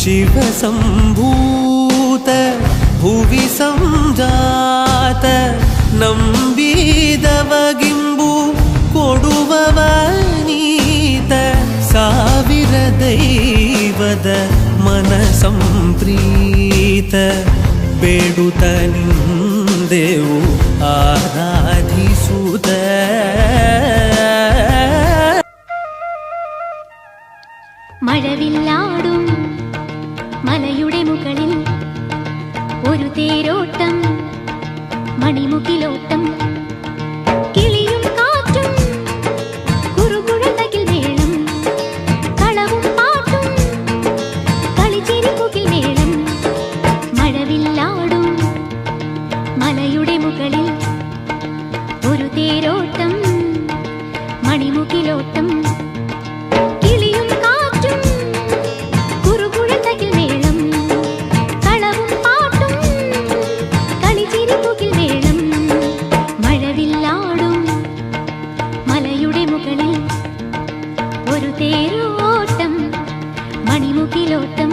ಶಿವಸಂಭೂತ ಭುವಿ ಸಂಜಾತ ನಂಬಿದವಗಿಂಬು ಕೊಡುವವ ನೀತ ಸಾವಿರ ದೈವದ ಮನ ಸಂಪ್ರೀತ ಬೇಡುತ್ತ ನಿಂದೆವು ಆರಾಧಿಸುತ್ತ മഴവില്ലാടും തേരോട്ടം മണിമുകിലോട്ടം കിളിയും കാറ്റും കളവും മലയുടെ മുകളിൽ ഒരു തേരോട്ടം മണിമുകിലോട്ടം. లోటం